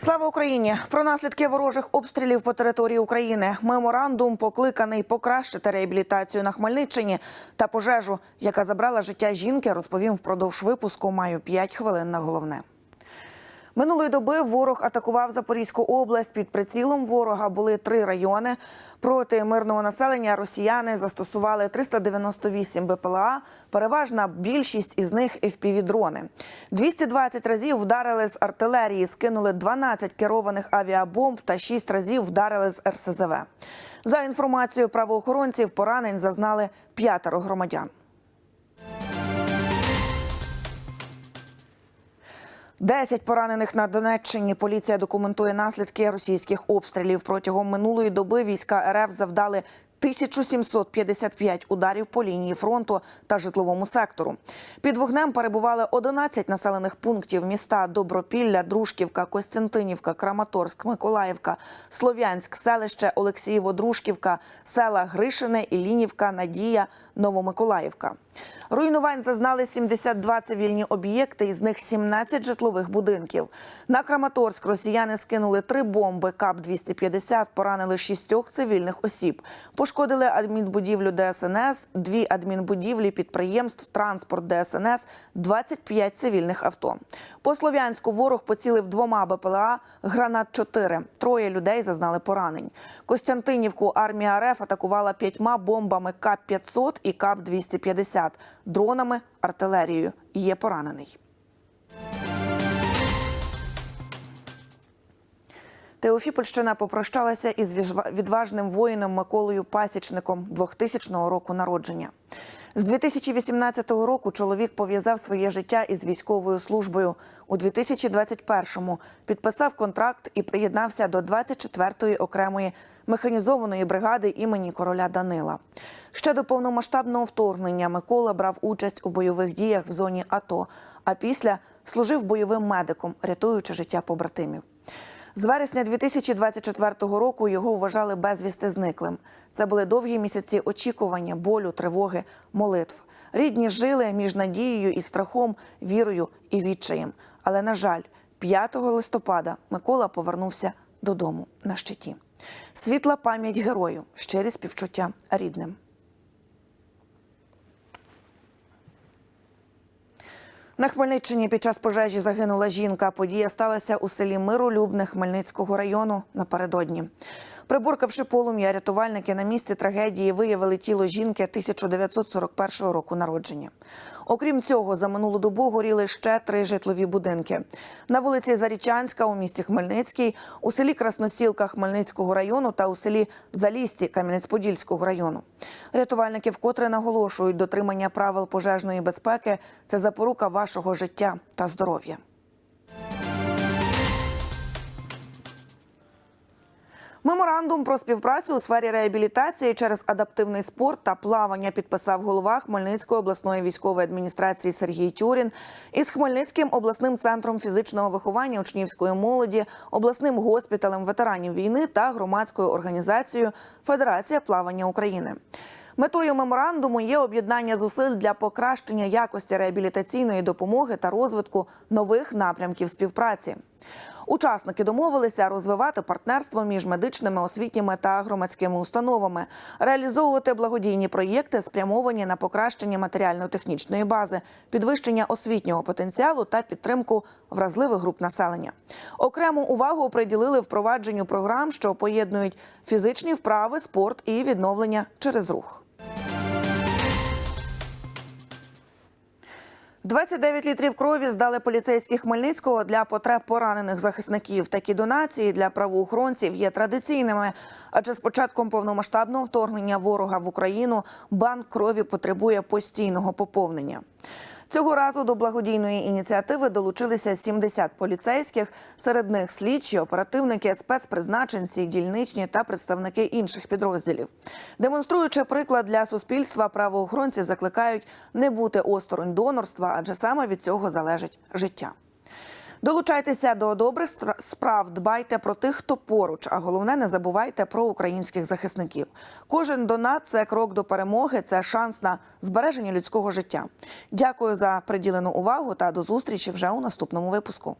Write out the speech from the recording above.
Слава Україні! Про наслідки ворожих обстрілів по території України. Меморандум покликаний покращити реабілітацію на Хмельниччині та пожежу, яка забрала життя жінки. Розповім впродовж випуску. Маю 5 хвилин на головне. Минулої доби ворог атакував Запорізьку область. Під прицілом ворога були три райони. Проти мирного населення росіяни застосували 398 БПЛА. Переважна більшість із них FPV-дрони. 220 разів вдарили з артилерії, скинули 12 керованих авіабомб та 6 разів вдарили з РСЗВ. За інформацією правоохоронців, поранень зазнали п'ятеро громадян. Десять поранених на Донеччині. Поліція документує наслідки російських обстрілів. Протягом минулої доби війська РФ завдали 1755 ударів по лінії фронту та житловому сектору. Під вогнем перебували 11 населених пунктів міста Добропілля, Дружківка, Костянтинівка, Краматорськ, Миколаївка, Слов'янськ, селище Олексієво-Дружківка, села Гришине, Ілінівка, Надія, Новомиколаївка. Руйнувань зазнали 72 цивільні об'єкти, із них 17 житлових будинків. На Краматорськ росіяни скинули три бомби КАП-250, поранили шістьох цивільних осіб. Пошкодили адмінбудівлю ДСНС, дві адмінбудівлі підприємств, транспорт ДСНС, 25 цивільних авто. По Слов'янську ворог поцілив двома БПЛА, гранат 4. Троє людей зазнали поранень. Костянтинівку армія РФ атакувала п'ятьма бомбами КАП-500 і КАП-250, дронами, артилерією. Є поранений. Теофіпольщина попрощалася із відважним воїном Миколою Пасічником 2000 року народження. З 2018 року чоловік пов'язав своє життя із військовою службою. У 2021-му підписав контракт і приєднався до 24-ї окремої механізованої бригади імені короля Данила. Ще до повномасштабного вторгнення Микола брав участь у бойових діях в зоні АТО, а після служив бойовим медиком, рятуючи життя побратимів. З вересня 2024 року його вважали безвісти зниклим. Це були довгі місяці очікування, болю, тривоги, молитв. Рідні жили між надією і страхом, вірою і відчаєм. Але, на жаль, 5 листопада Микола повернувся додому на щиті. Світла пам'ять герою, щирі співчуття рідним. На Хмельниччині під час пожежі загинула жінка. Подія сталася у селі Миролюбне Хмельницького району напередодні. Приборкавши полум'я, рятувальники на місці трагедії виявили тіло жінки 1941 року народження. Окрім цього, за минулу добу горіли ще три житлові будинки. На вулиці Зарічанська у місті Хмельницький, у селі Красносілка Хмельницького району та у селі Залісті Кам'янець-Подільського району. Рятувальники вкотре наголошують, дотримання правил пожежної безпеки це запорука вашого життя та здоров'я. Меморандум про співпрацю у сфері реабілітації через адаптивний спорт та плавання підписав голова Хмельницької обласної військової адміністрації Сергій Тюрін із Хмельницьким обласним центром фізичного виховання учнівської молоді, обласним госпіталем ветеранів війни та громадською організацією Федерація плавання України. Метою меморандуму є об'єднання зусиль для покращення якості реабілітаційної допомоги та розвитку нових напрямків співпраці. Учасники домовилися розвивати партнерство між медичними, освітніми та громадськими установами, реалізовувати благодійні проєкти, спрямовані на покращення матеріально-технічної бази, підвищення освітнього потенціалу та підтримку вразливих груп населення. Окрему увагу приділили впровадженню програм, що поєднують фізичні вправи, спорт і відновлення через рух. 29 літрів крові здали поліцейські Хмельницького для потреб поранених захисників. Такі донації для правоохоронців є традиційними. Адже з початком повномасштабного вторгнення ворога в Україну банк крові потребує постійного поповнення. Цього разу до благодійної ініціативи долучилися 70 поліцейських. Серед них слідчі, оперативники, спецпризначенці, дільничні та представники інших підрозділів. Демонструючи приклад для суспільства, правоохоронці закликають не бути осторонь донорства, адже саме від цього залежить життя. Долучайтеся до добрих справ, дбайте про тих, хто поруч. А головне, не забувайте про українських захисників. Кожен донат це крок до перемоги, це шанс на збереження людського життя. Дякую за приділену увагу та до зустрічі вже у наступному випуску.